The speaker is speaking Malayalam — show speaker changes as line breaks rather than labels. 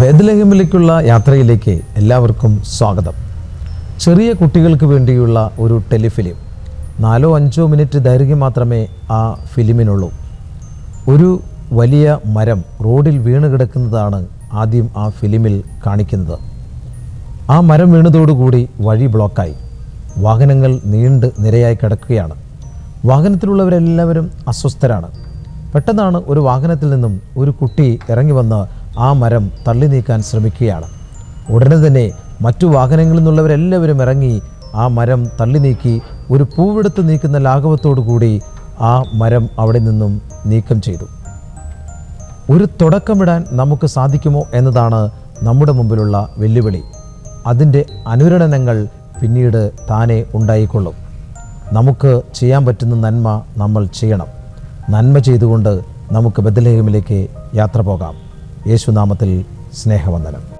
ബേദലഹമിലേക്കുള്ള യാത്രയിലേക്ക് എല്ലാവർക്കും സ്വാഗതം. ചെറിയ കുട്ടികൾക്ക് വേണ്ടിയുള്ള ഒരു ടെലിഫിലിം. നാലോ അഞ്ചോ മിനിറ്റ് ദൈർഘ്യം മാത്രമേ ആ ഫിലിമിനുള്ളൂ. ഒരു വലിയ മരം റോഡിൽ വീണ് കിടക്കുന്നതാണ് ആദ്യം ആ ഫിലിമിൽ കാണിക്കുന്നത്. ആ മരം വീണതോടുകൂടി വഴി ബ്ലോക്കായി. വാഹനങ്ങൾ നീണ്ട് നിരയായി കിടക്കുകയാണ്. വാഹനത്തിലുള്ളവരെല്ലാവരും അസ്വസ്ഥരാണ്. പെട്ടെന്നാണ് ഒരു വാഹനത്തിൽ നിന്നും ഒരു കുട്ടി ഇറങ്ങി വന്ന് ആ മരം തള്ളി നീക്കാൻ ശ്രമിക്കുകയാണ്. ഉടനെ തന്നെ മറ്റു വാഹനങ്ങളിൽ നിന്നുള്ളവരെല്ലാവരും ഇറങ്ങി ആ മരം തള്ളി നീക്കി ഒരു പൂവെടുത്ത് നീക്കുന്ന ലാഘവത്തോടു കൂടി ആ മരം അവിടെ നിന്നും നീക്കം ചെയ്തു. ഒരു തുടക്കമിടാൻ നമുക്ക് സാധിക്കുമോ എന്നതാണ് നമ്മുടെ മുമ്പിലുള്ള വെല്ലുവിളി. അതിന്റെ അനുരണനങ്ങൾ പിന്നീട് താനെ ഉണ്ടായിക്കൊള്ളും. നമുക്ക് ചെയ്യാൻ പറ്റുന്ന നന്മ നമ്മൾ ചെയ്യണം. നന്മ ചെയ്തുകൊണ്ട് നമുക്ക് ബദലേഹമിലേക്ക് യാത്ര പോകാം. യേശുനാമത്തിൽ സ്നേഹവന്ദനം.